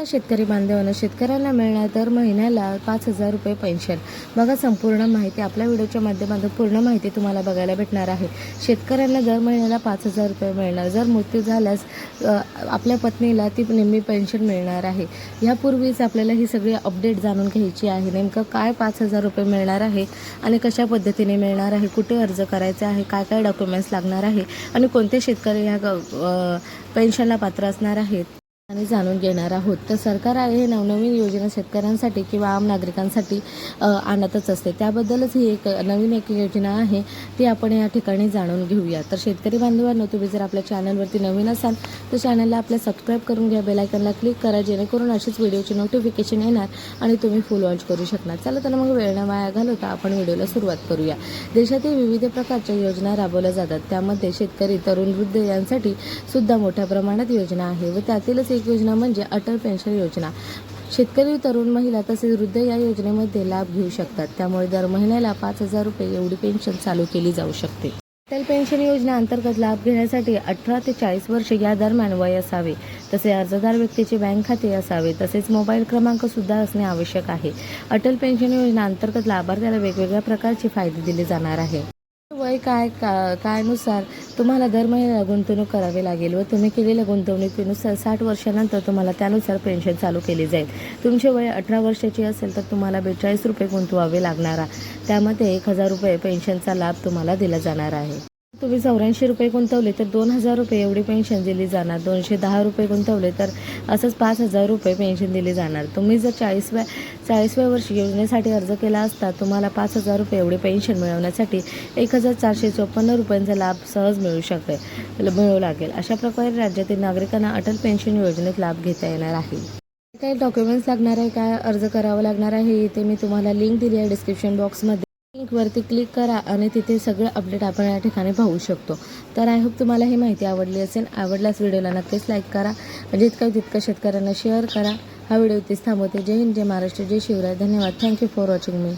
आता शेतकरी बांधवांना शेतकऱ्यांना मिळणार दर महिन्याला पाच हजार रुपये पेन्शन बघा संपूर्ण माहिती आपल्या व्हिडिओच्या माध्यमातून पूर्ण माहिती तुम्हाला बघायला भेटणार आहे. शेतकऱ्यांना दर महिन्याला पाच हजार रुपये मिळणार. जर मृत्यू झाल्यास आपल्या पत्नीला ती निम्मी पेन्शन मिळणार आहे. यापूर्वीच आपल्याला ही सगळी अपडेट जाणून घ्यायची आहे. नेमकं काय पाच हजार रुपये मिळणार आहे आणि कशा पद्धतीने मिळणार आहे? कुठे अर्ज करायचा आहे? काय काय डॉक्युमेंट्स लागणार आहे? आणि कोणते शेतकरी ह्या ग- पेन्शनला पात्र असणार आहेत? आणि जाणून घेणार आहोत. तर सरकार आहे हे नवनवीन योजना शेतकऱ्यांसाठी किंवा आम नागरिकांसाठी आणतच असते. त्याबद्दलच ही एक नवीन एक योजना आहे ती आपण या ठिकाणी जाणून घेऊया. तर शेतकरी बांधवांनो तुम्ही जर आपल्या चॅनलवरती नवीन असाल तर चॅनलला आपल्या सबस्क्राईब करून घ्या बेलायकनला क्लिक करा जेणेकरून अशीच व्हिडिओची नोटिफिकेशन येणार आणि तुम्ही फुल वॉच करू शकणार. चला तर मग वेळ न वाया घालवता आपण व्हिडिओला सुरुवात करूया. देशातील विविध प्रकारच्या योजना राबवल्या जातात. त्यामध्ये शेतकरी तरुण वृद्ध यांसाठी सुद्धा मोठ्या प्रमाणात योजना आहे व त्यातीलच एक योजना म्हणजे अटल पेन्शन योजना. शेतकरी तरुण महिला तसेच वृद्ध या योजनेमध्ये लाभ घेऊ शकतात. त्यामुळे दर महिन्याला पाच हजार रुपये एवढी पेन्शन चालू केली जाऊ शकते. अटल पेन्शन योजना अंतर्गत लाभ घेण्यासाठी अठरा ते चाळीस वर्षे या दरम्यान वय असावे. तसे अर्जदार व्यक्तीचे बँक खाते असावे. तसेच मोबाईल क्रमांक सुद्धा असणे आवश्यक आहे. अटल पेन्शन योजना अंतर्गत लाभार्थ्याला वेगवेगळ्या प्रकारचे फायदे दिले जाणार आहे. वय काय का कायनुसार तुम्हाला दर महिन्याला गुंतवणूक करावी लागेल व तुम्ही केलेल्या गुंतवणुकीनुसार साठ वर्षानंतर तुम्हाला त्यानुसार पेन्शन चालू केली जाईल. तुमचे वय अठरा वर्षाची असेल तर तुम्हाला बेचाळीस रुपये गुंतवावे लागणार त्यामध्ये एक हजार रुपये पेन्शनचा लाभ तुम्हाला दिला जाणार आहे. तुम्ही चौऱ्याऐंशी रुपये गुंतवले तर दोन हजार रुपये एवढी पेन्शन दिली जाणार. दोनशे दहा रुपये गुंतवले तर असंच पाच हजार रुपये पेन्शन दिली जाणार. तुम्ही जर चाळीसव्या चाळीसव्या वर्षी योजनेसाठी अर्ज केला असता तुम्हाला पाच हजार रुपये एवढी पेन्शन मिळवण्यासाठी एक हजार चारशे चोपन्न रुपयांचा लाभ सहज मिळू शकेल मिळू लागेल. अशा प्रकारे राज्यातील नागरिकांना अटल पेन्शन योजनेत लाभ घेता येणार आहे. काही डॉक्युमेंट्स लागणार आहे? काय अर्ज करावं लागणार आहे? इथे मी तुम्हाला लिंक दिली आहे डिस्क्रिप्शन बॉक्समध्ये लिंकवरती क्लिक करा आणि तिथे सगळं अपडेट आपण या ठिकाणी पाहू शकतो. तर आय होप तुम्हाला ही माहिती आवडली असेल. आवडल्यास व्हिडिओला नक्कीच लाईक करा. म्हणजे जितकं तितकं शेतकऱ्यांना शेअर करा. हा व्हिडिओ इथेच थांबवते. जय हिंद जय महाराष्ट्र जय शिवराय. धन्यवाद. Thank you for watching me